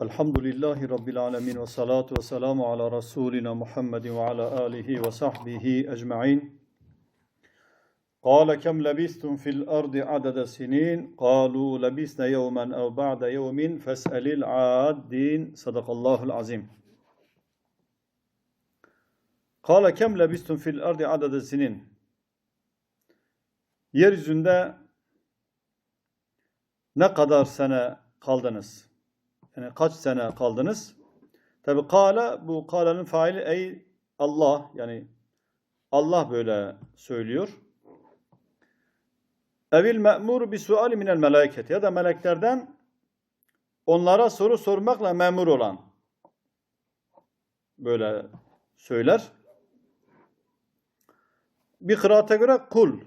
Elhamdülillahi Rabbil alemin ve salatu ve selamu ala Resulina Muhammedin ve ala alihi ve sahbihi ecma'in. قال كم لبثتم في الأرض عدد سنين قالوا لبثنا يوما أو بعد يوم فاسأل العادين صدق الله العظيم قال كم لبثتم في الأرض عدد سنين Yeryüzünde ne kadar sene kaldınız? Yani kaç sene kaldınız? Tabi kâle bu kâlenin faili ey Allah yani Allah böyle söylüyor. Evil me'mur bi suali minel melaiket ya da meleklerden onlara soru sormakla memur olan böyle söyler. Bir kıraate göre kul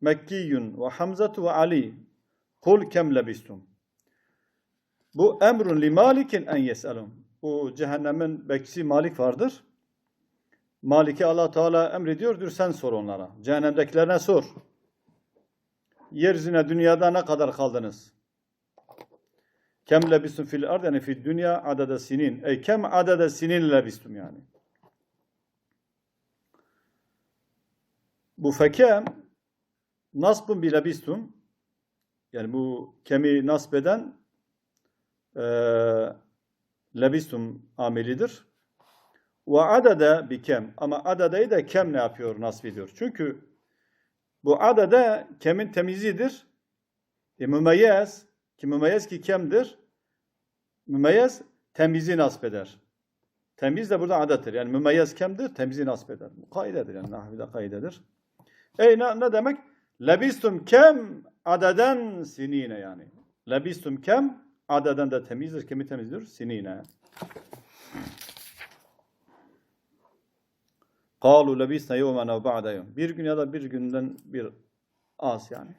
Mekkiyun ve Hamzatu ve Ali kul kem lebistum bu emrun li malikin en yeselum. Bu cehennemin bekçisi Malik vardır. Malik'e allah Teala emrediyor, diyor sen sor onlara. Cehennemdekilerine sor. Yeryüzüne dünyada ne kadar kaldınız? Kem lebistum fil ard yani fil dünya adede sinin. Ey kem adede sinin lebistum yani. Bu fekem nasbun bi lebistum yani bu kemi nasbeden e, lebistum amelidir. Ve adede bi kem. Ama adedeyi de kem ne yapıyor, nasb ediyor. Çünkü bu adede kemin temizidir. E, mümeyyez, ki mümeyyez ki kemdir. Mümeyyez temizi nasb eder. Temiz de burada adettir. Yani mümeyyez kemdir, temizi nasb eder. Bu kaidedir yani nahvide kaidedir. Ey ne, ne demek? Lebistum kem adeden sinine yani. Lebistum kem adeden de temizdir. Kimi temizdir? Sinine. Kalu lebisne yevmen ev ba'de yevm. Bir gün ya da bir günden bir az yani.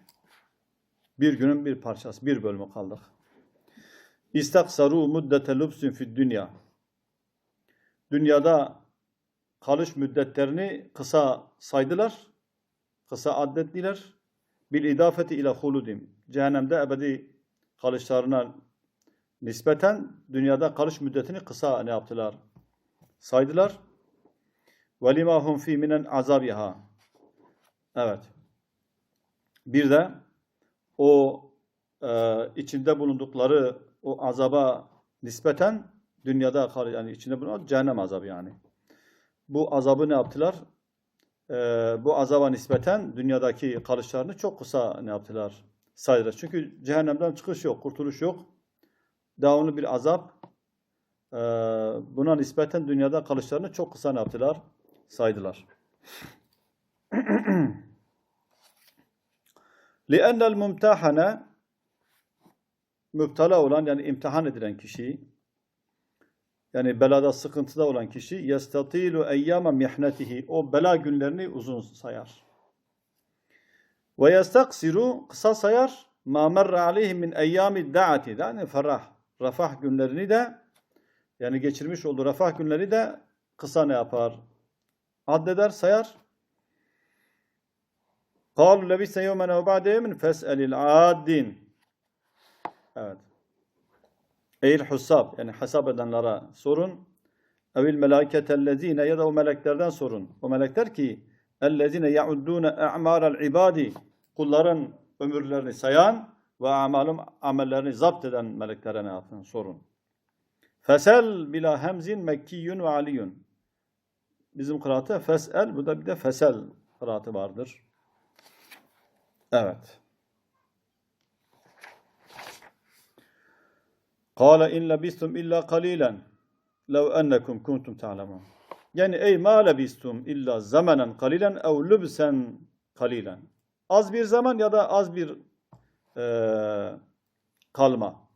Bir günün bir parçası, bir bölümü kaldık. İstaksaru muddete lubsin fid dünya. Dünyada kalış müddetlerini kısa saydılar. Kısa addettiler. Bil idafeti ile huludim. Cehennemde ebedi kalışlarına nispeten dünyada kalış müddetini kısa ne yaptılar? Saydılar. وَلِمَا هُمْ ف۪ي مِنَنْ azabiha. Evet. Bir de o e, içinde bulundukları o azaba nispeten dünyada kal- yani içinde bulunan cehennem azabı yani. Bu azabı ne yaptılar? E, bu azaba nispeten dünyadaki kalışlarını çok kısa ne yaptılar? Saydılar. Çünkü cehennemden çıkış yok, kurtuluş yok. Devamlı bir azap. E, buna nispeten dünyada kalışlarını çok kısa ne yaptılar? Saydılar. لِأَنَّ الْمُمْتَحَنَ Müptela olan yani imtihan edilen kişi yani belada sıkıntıda olan kişi yestatilu eyyama mihnetihi o bela günlerini uzun sayar. Ve yestaksiru kısa sayar ma merre aleyhi min eyyami da'ati yani ferah refah günlerini de yani geçirmiş olduğu refah günleri de kısa ne yapar? Addeder, sayar. قَالُوا لَبِسَ يَوْمًا اَوْ بَعْدَ يَوْمٍ فَاسْأَلِ الْعَادِّينَ Evet. Eğil husab yani hesap edenlere sorun. Evil melâketellezîne ya da o meleklerden sorun. O melekler ki ellezîne ya'uddûne e'mârel ibâdi kulların ömürlerini sayan ve amalum amellerini zapt eden meleklere ne yapın sorun. Fesel bila hemzin mekkiyyun ve aliyun. Bizim kıraatı fesel, bu da bir de fesel kıraatı vardır. Evet. Kâle in lebistum illa kalilen lev ennekum kuntum ta'lemun. Yani ey ma lebistum illa zamanen kalilen ev lübsen kalilen. Az bir zaman ya da az bir eee, kalma.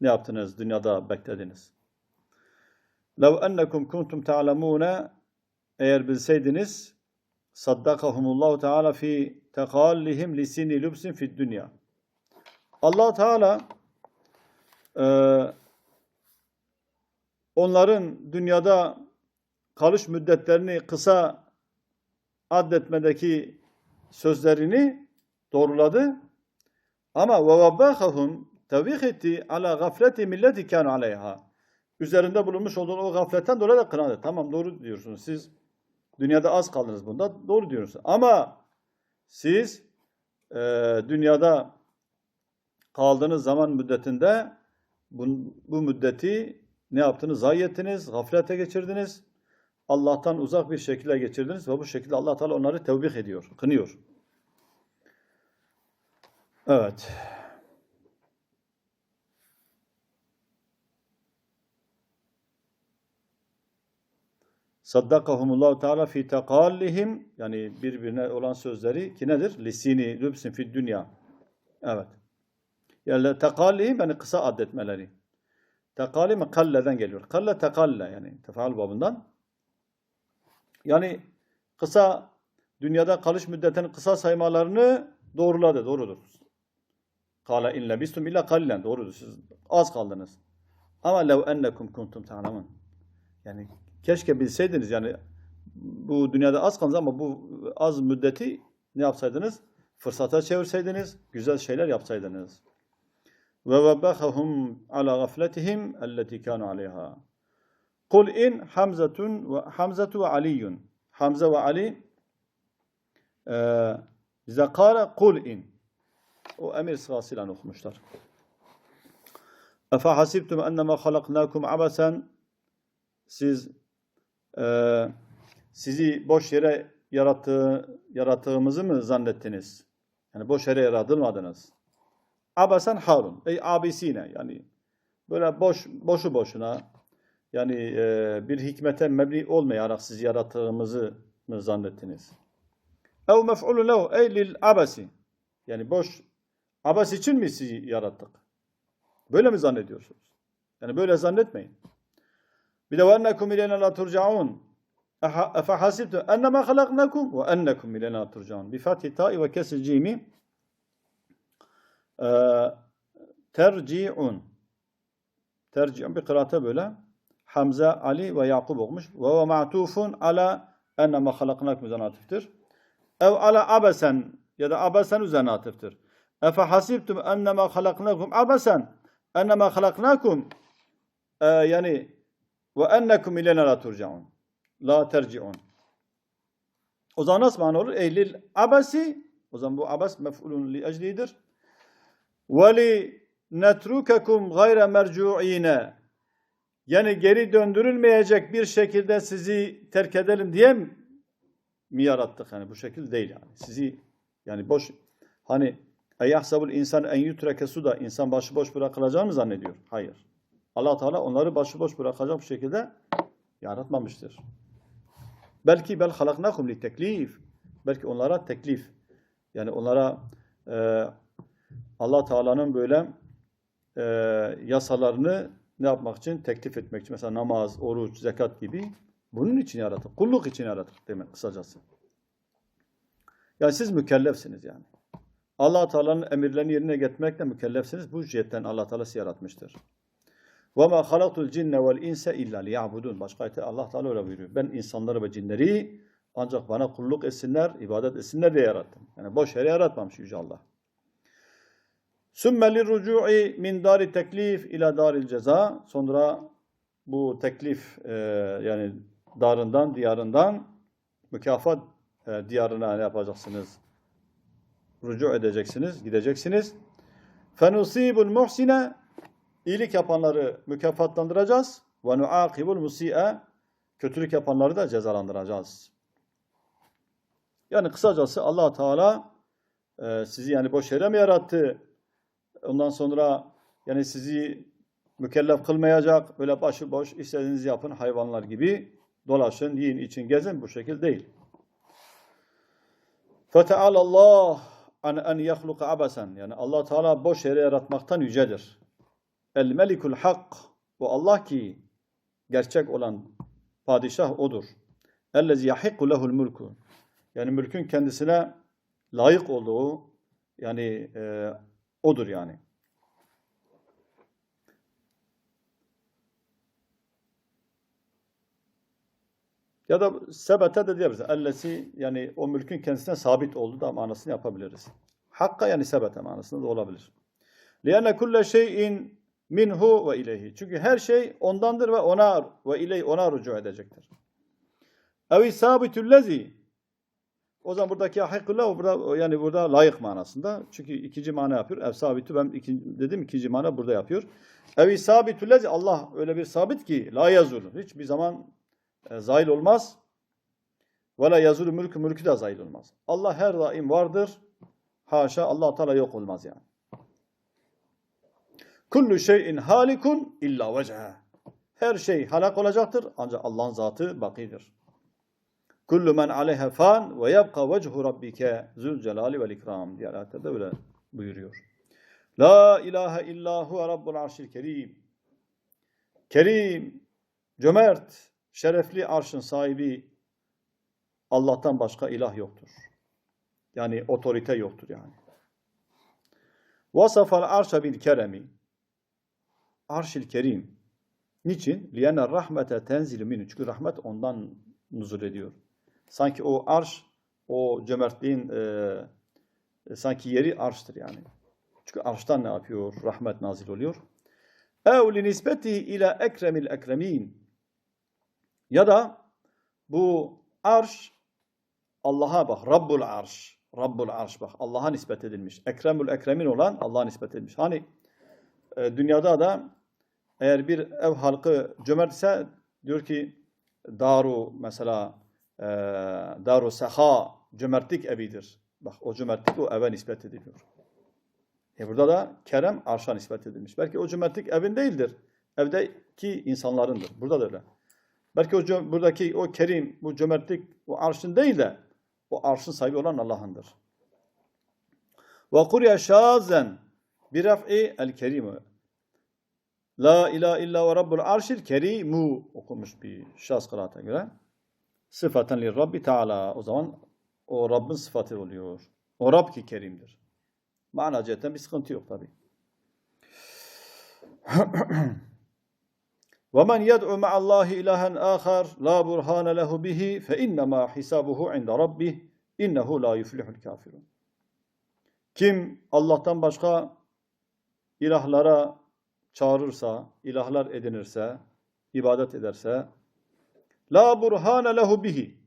Ne yaptınız? Dünyada beklediniz. Lev ennekum kuntum ta'lemune eğer bilseydiniz saddakahumullahu teala fi tekallihim lisini lübsin fid dünya. Allah Teala eee, onların dünyada kalış müddetlerini kısa addetmedeki sözlerini doğruladı. Ama ve vabbâhahum tevbih etti ala gafleti milleti kanu aleyha. Üzerinde bulunmuş olduğun o gafletten dolayı da kınadı. Tamam doğru diyorsunuz. Siz dünyada az kaldınız bunda. Doğru diyorsunuz. Ama siz e, dünyada kaldığınız zaman müddetinde bu, bu müddeti ne yaptınız? Zayi ettiniz, gaflete geçirdiniz. Allah'tan uzak bir şekilde geçirdiniz ve bu şekilde Allah Teala onları tevbih ediyor, kınıyor. Evet. Saddakahumullahu Teala fi tekallihim yani birbirine olan sözleri ki nedir? Lisini lübsin fi dünya. Evet. Yani tekallihim yani kısa addetmeleri. Tekali kalleden geliyor. Kalle tekalle yani tefaal babından. Yani kısa dünyada kalış müddetini kısa saymalarını doğruladı. Doğrudur. Kale in lebistum illa kallen. Doğrudur. Siz az kaldınız. Ama lev ennekum kuntum ta'lemun. Yani keşke bilseydiniz yani bu dünyada az kaldınız ama bu az müddeti ne yapsaydınız? Fırsata çevirseydiniz, güzel şeyler yapsaydınız. Ve vebahahum ala gafletihim elleti kanu aleyha. Kul in Hamzetun ve Hamzetu ve Aliyun. Hamze ve Ali bize kâle kul in. O emir sırasıyla okumuşlar. Efe hasibtum ennema halaknakum abasen siz e, sizi boş yere yarattığı, yarattığımızı mı zannettiniz? Yani boş yere yaratılmadınız. Abasen harun. Ey abisine yani böyle boş boşu boşuna yani e, bir hikmete mebni olmayarak sizi yarattığımızı mı zannettiniz? Ev mef'ulun lehu ey lil abasi. Yani boş abas için mi sizi yarattık? Böyle mi zannediyorsunuz? Yani böyle zannetmeyin. Bir de. Efe hasibtu ennema halaknakum ve ennekum ileyne la turcaun. Bi fathi ta'i ve kesir cimi terci'un. Terci'un bir kıraate böyle. Hamza, Ali ve Yakub okumuş. Ve ve ma'tufun ala ennema halaknakum üzerine atıftır. Ev ala ya da abesen üzerine atıftır. Efe hasibtum ennema halaknakum abesen ennema halaknakum ee, yani ve ennekum ilene la turcaun. La terci'un. O zaman nasıl mana olur? Eylil abasi o zaman bu abas mef'ulun li eclidir. Ve li netrukekum gayre mercu'ine yani geri döndürülmeyecek bir şekilde sizi terk edelim diye mi yarattık? Yani bu şekil değil yani. Sizi yani boş hani eyahsabul insan en yutreke suda insan başıboş bırakılacağını zannediyor? Hayır. Allah Teala onları başıboş bırakacak bir şekilde yaratmamıştır. Belki bel halaknakum li teklif. Belki onlara teklif. Yani onlara e, Allah Teala'nın böyle e, yasalarını ne yapmak için? Teklif etmek için. Mesela namaz, oruç, zekat gibi. Bunun için yarattık. Kulluk için yarattık demek kısacası. Yani siz mükellefsiniz yani. Allah Teala'nın emirlerini yerine getirmekle mükellefsiniz. Bu cihetten Allah Teala sizi yaratmıştır. Halaktul cinne vel inse illa liya'budun. Başka ayette Allah Teala öyle buyuruyor. Ben insanları ve cinleri ancak bana kulluk etsinler, ibadet etsinler diye yarattım. Yani boş yere yaratmamış Yüce Allah. Sümme lirrucu'i min dari teklif ila daril ceza. Sonra bu teklif e, yani darından, diyarından mükafat e, diyarına ne yapacaksınız? Rucu edeceksiniz, gideceksiniz. Fenusibul muhsine iyilik yapanları mükafatlandıracağız. Nuakibul musi'e kötülük yapanları da cezalandıracağız. Yani kısacası Allah Teala e, sizi yani boş yere mi yarattı? Ondan sonra yani sizi mükellef kılmayacak. Böyle başıboş istediğinizi yapın hayvanlar gibi dolaşın, yiyin, için gezin. Bu şekil değil. Feteala Allah an en yahluka abasen. Yani Allah Teala boş yere yaratmaktan yücedir. El melikul hak. Bu Allah ki gerçek olan padişah odur. Ellezi yahikku lehul mulku. Yani mülkün kendisine layık olduğu yani e, odur yani. Ya da sebete de diyebiliriz. Ellesi yani o mülkün kendisine sabit oldu da manasını yapabiliriz. Hakka yani sebete manasında da olabilir. Liyenne kulle şeyin minhu ve ileyhi. Çünkü her şey ondandır ve ona ve iley ona rücu edecektir. Evi sabitüllezi. O zaman buradaki hakikullah burada yani burada layık manasında. Çünkü ikinci mana yapıyor. Ev sabitü ben ikinci, dedim ikinci mana burada yapıyor. Evi sabitüllezi Allah öyle bir sabit ki la yazur. Hiçbir zaman e, zail olmaz. Ve la yazulu mülkü mülkü de zail olmaz. Allah her daim vardır. Haşa Allah Teala yok olmaz yani. Kullu şeyin halikun illa vecehe. Her şey halak olacaktır ancak Allah'ın zatı bakidir. Kullu men aleyhe fan ve yebqa vechu rabbike zul celali vel ikram diye ayette de öyle buyuruyor. La ilahe illa huve rabbul arşil kerim. Kerim, cömert, şerefli arşın sahibi Allah'tan başka ilah yoktur. Yani otorite yoktur yani. Vasafal arşa bil keremi. Arşil kerim. Niçin? Liyene rahmete tenzilü minü. Çünkü rahmet ondan nuzul ediyor. Sanki o arş, o cömertliğin e, e, sanki yeri arştır yani. Çünkü arştan ne yapıyor? Rahmet nazil oluyor. Ev li nispetihi ila ekremil ekremin. Ya da bu arş Allah'a bak. Rabbul arş. Rabbul arş bak. Allah'a nispet edilmiş. Ekremül ekremin olan Allah'a nispet edilmiş. Hani e, dünyada da eğer bir ev halkı cömert ise diyor ki daru mesela e, daru seha cömertlik evidir. Bak o cömertlik o eve nispet ediliyor. E burada da kerem arşa nispet edilmiş. Belki o cömertlik evin değildir. Evdeki insanlarındır. Burada da öyle. Belki o buradaki o kerim, bu cömertlik o arşın değil de o arşın sahibi olan Allah'ındır. Ve kurya şazen bir raf'i el kerimu. La ilahe illa ve rabbul arşil kerimu okunmuş bir şahs kıraata göre. Sıfaten li Rabbi Teala. O zaman o Rabbin sıfatı oluyor. O Rab ki kerimdir. Mana bir sıkıntı yok tabi. وَمَنْ يَدْعُ مَعَ اللّٰهِ إِلَهًا آخَرْ لَا بُرْهَانَ لَهُ بِهِ فَإِنَّمَا حِسَابُهُ عِنْدَ رَبِّهِ اِنَّهُ لَا يُفْلِحُ الْكَافِرُونَ Kim Allah'tan başka ilahlara çağırırsa, ilahlar edinirse, ibadet ederse, la burhane lehu bihi.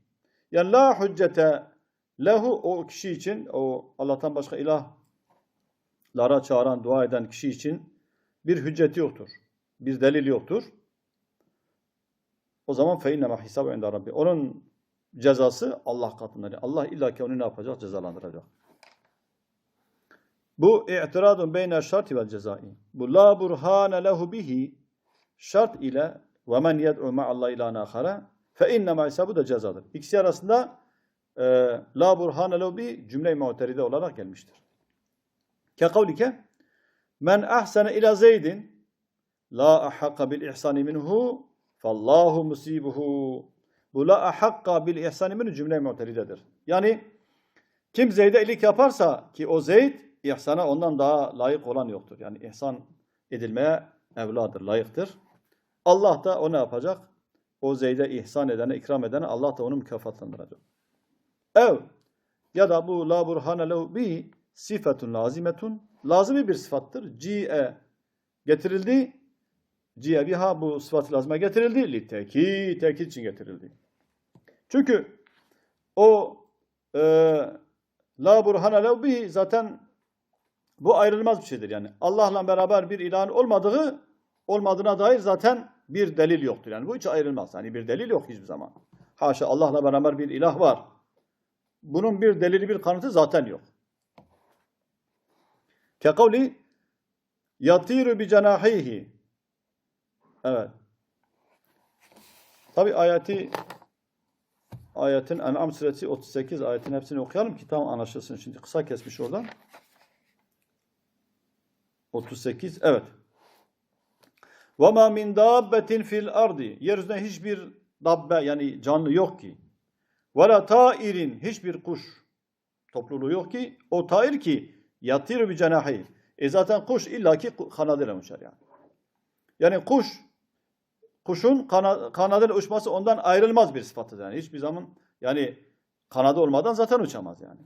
Yani la hüccete lehu o kişi için, o Allah'tan başka ilahlara çağıran, dua eden kişi için bir hücceti yoktur. Bir delil yoktur. O zaman fe innema hisabu inde rabbi. Onun cezası Allah katında. Allah illa ki onu ne yapacak? Cezalandıracak. Bu i'tiradun beyne şarti vel cezai. Bu la burhane lehu bihi şart ile ve men yed'u ma'allah ilahen ahara fe innema hisabu da cezadır. İkisi arasında e, la burhane lehu bihi cümle-i mu'teride olarak gelmiştir. Ke kavlike men ahsene ila zeydin la ahakka bil ihsani minhu fallahu musibuhu. Bu la ahakka bil ihsani minhu cümle-i mu'teridedir. Yani kim Zeyd'e iyilik yaparsa ki o Zeyd ihsana ondan daha layık olan yoktur. Yani ihsan edilmeye evladır, layıktır. Allah da o ne yapacak? O Zeyd'e ihsan edene, ikram edene Allah da onu mükafatlandıracak. Ev ya da bu la burhane lehu bi sifetun lazimetun lazimi bir sıfattır. Ci'e getirildi. Biha bu sıfat lazıma getirildi. Li teki, tekit için getirildi. Çünkü o e, la burhane bi zaten bu ayrılmaz bir şeydir yani. Allah'la beraber bir ilahın olmadığı olmadığına dair zaten bir delil yoktur. Yani bu hiç ayrılmaz. Yani bir delil yok hiçbir zaman. Haşa Allah'la beraber bir ilah var. Bunun bir delili bir kanıtı zaten yok. Kekavli yatiru bi cenahihi. Evet. Tabi ayeti ayetin En'am suresi 38 ayetin hepsini okuyalım ki tam anlaşılsın. Şimdi kısa kesmiş oradan. 38 evet. Ve ma min dabbetin fil ardi. Yeryüzünde hiçbir dabbe yani canlı yok ki. Ve la tairin hiçbir kuş topluluğu yok ki. O tair ki yatiru bi cenahi. E zaten kuş illaki kanadıyla uçar yani. Yani kuş kuşun kana, kanadıyla uçması ondan ayrılmaz bir sıfatıdır yani. Hiçbir zaman yani kanadı olmadan zaten uçamaz yani.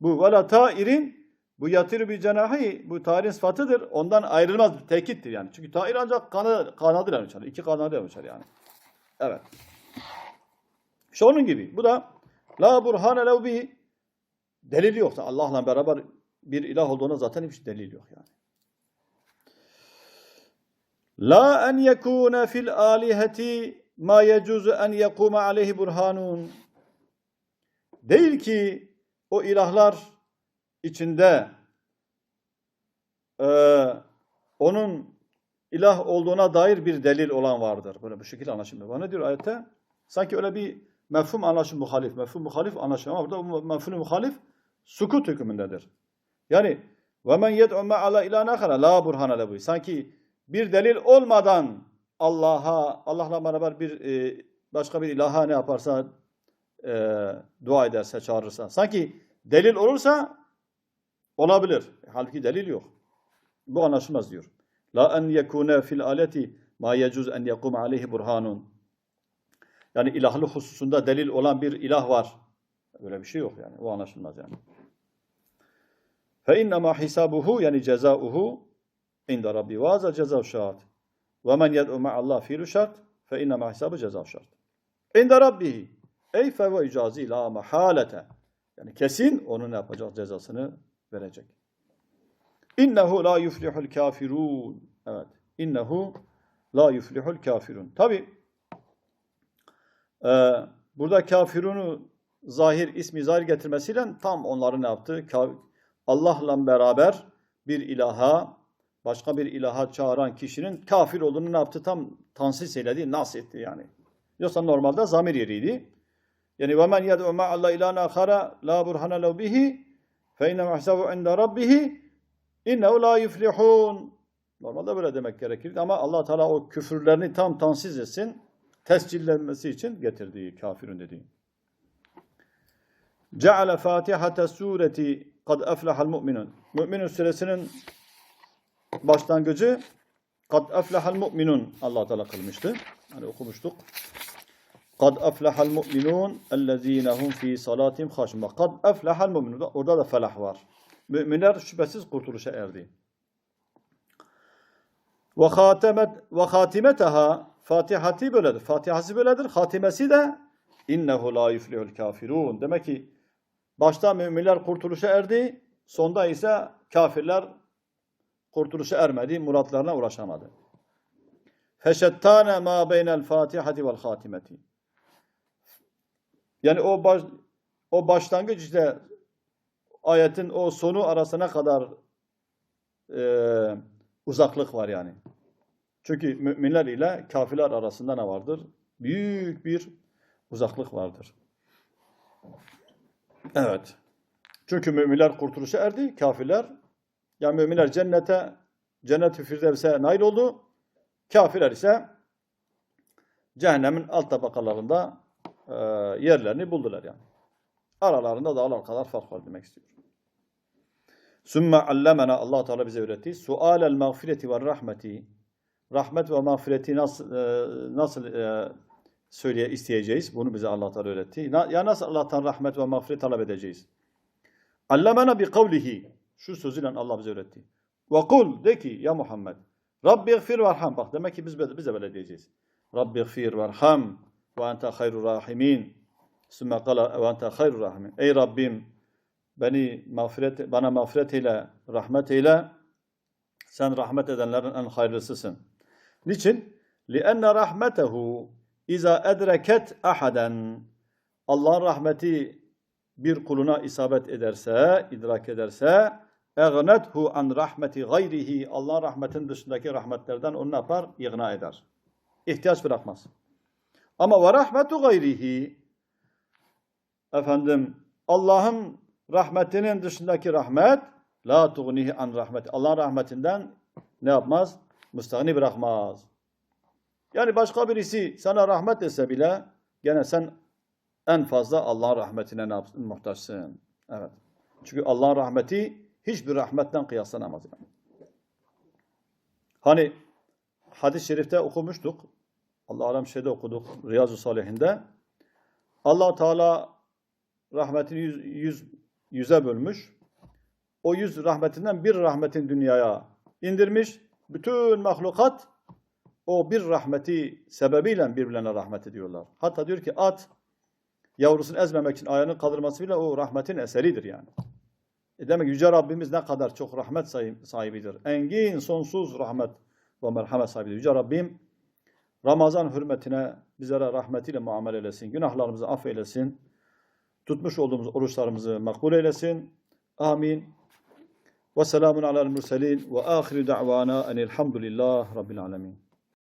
Bu ve la tairin Bu yatır bir cenahi bu tairin sıfatıdır. Ondan ayrılmaz bir tekittir yani. Çünkü tair ancak kanı, kanadıyla uçar. İki kanadıyla uçar yani. Evet. İşte onun gibi. Bu da la burhane lev bi delil yoksa Allah'la beraber bir ilah olduğuna zaten hiçbir delil yok yani. La en yekune fil aliheti ma yecuzu en yekuma aleyhi burhanun. Değil ki o ilahlar içinde eee, onun ilah olduğuna dair bir delil olan vardır. Böyle bu şekilde anlaşılmıyor. Bana diyor ayette sanki öyle bir mefhum anlaşım muhalif, mefhum muhalif anlaşım ama burada bu mefhum muhalif sukut hükmündedir. Yani ve men yed'u ma'ala ilahen ahara la burhane lehu. Sanki bir delil olmadan Allah'a Allah'la beraber bir e, başka bir ilaha ne yaparsa e, dua ederse, çağırırsa. Sanki delil olursa olabilir. Halbuki delil yok. Bu anlaşılmaz diyor. La en yekune fil aleti ma yecuz en yakum aleyhi burhanun. Yani ilahlık hususunda delil olan bir ilah var. Öyle bir şey yok yani. O anlaşılmaz yani. Fe innema hisabuhu yani cezauhu inda rabbi ve cezav şart. Ve men yed'u ma'allah fiilu şart fe innema hisabu cezav şart. İnda rabbihi ey fe ve icazi la mahalete. Yani kesin onun ne yapacak cezasını verecek. İnnehu la yuflihul kafirun. Evet. İnnehu la yuflihul kafirun. Tabi burada kafirunu zahir ismi zahir getirmesiyle tam onları ne yaptı? Allah'la beraber bir ilaha başka bir ilaha çağıran kişinin kafir olduğunu ne yaptı? Tam tansis eyledi, nas etti yani. Yoksa normalde zamir yeriydi. Yani ve men yed'u ma'alla ilahen ahara la burhana lehu bihi fe inne mahsabu inde rabbihi innehu la yuflihun. Normalde böyle demek gerekirdi ama Allah Teala o küfürlerini tam tansiz etsin, tescillenmesi için getirdiği kafirun dediği. Ceale Fatihate sureti kad eflehal mu'minun. Müminun suresinin başlangıcı kad eflehal mu'minun Allah Teala kılmıştı. Hani okumuştuk. Kad eflehal mu'minun ellezine hum fi salatim haşim. Bak kad eflehal mu'minun. Orada da felah var. Müminler şüphesiz kurtuluşa erdi. Ve hatemet ve hatimeteha Fatihati böyledir. Fatihası böyledir. Hatimesi de innehu la yuflihul kafirun. Demek ki başta müminler kurtuluşa erdi, sonda ise kafirler kurtuluşa ermedi, muratlarına ulaşamadı. Feşettane ma beynel fatihati vel hatimeti. Yani o baş, o başlangıç işte ayetin o sonu arasına kadar e, uzaklık var yani. Çünkü müminler ile kafirler arasında ne vardır? Büyük bir uzaklık vardır. Evet. Çünkü müminler kurtuluşa erdi, kafirler yani müminler cennete, cennet-i firdevse nail oldu. Kafirler ise cehennemin alt tabakalarında e, yerlerini buldular yani. Aralarında dağlar kadar fark var demek istiyor. Sümme allemena Allah Teala bize öğretti. Sualel mağfireti ve rahmeti. Rahmet ve mağfireti nasıl e, nasıl e, söyleye isteyeceğiz? Bunu bize Allah Teala öğretti. Na, ya nasıl Allah'tan rahmet ve mağfiret talep edeceğiz? Allemena bi kavlihi. Şu sözüyle Allah bize öğretti. Ve kul de ki ya Muhammed. Rabbi gfir verham. Bak demek ki biz, biz de böyle diyeceğiz. Rabbi gfir verham ve ente hayrul rahimin. Sümme kala ve ente hayrul rahimin. Ey Rabbim beni mağfiret, bana mağfiret eyle, rahmet eyle. Sen rahmet edenlerin en hayırlısısın. Niçin? لِأَنَّ رَحْمَتَهُ İza edreket ahaden Allah'ın rahmeti bir kuluna isabet ederse, idrak ederse egnethu an rahmeti gayrihi Allah'ın rahmetin dışındaki rahmetlerden onu ne yapar? İgna eder. İhtiyaç bırakmaz. Ama ve rahmetu gayrihi efendim Allah'ın rahmetinin dışındaki rahmet la tuğnihi an rahmeti. Allah'ın rahmetinden ne yapmaz? Müstahni bırakmaz. Yani başka birisi sana rahmet etse bile gene sen en fazla Allah'ın rahmetine? Muhtaçsın. Evet. Çünkü Allah'ın rahmeti hiçbir rahmetten kıyaslanamaz. Yani. Hani hadis-i şerifte okumuştuk. Allah alem şeyde okuduk. Riyazu Salihinde. allah Teala rahmetini yüz, yüz, yüze bölmüş. o yüz rahmetinden bir rahmetin dünyaya indirmiş. Bütün mahlukat o bir rahmeti sebebiyle birbirlerine rahmet ediyorlar. Hatta diyor ki at yavrusunu ezmemek için ayağını kaldırması bile o rahmetin eseridir yani. E demek Yüce Rabbimiz ne kadar çok rahmet sahi- sahibidir. Engin, sonsuz rahmet ve merhamet sahibidir. Yüce Rabbim Ramazan hürmetine bizlere rahmetiyle muamele eylesin. Günahlarımızı affeylesin. Tutmuş olduğumuz oruçlarımızı makbul eylesin. Amin. Ve selamun alel murselin ve ahiru da'vana enilhamdülillah rabbil alemin.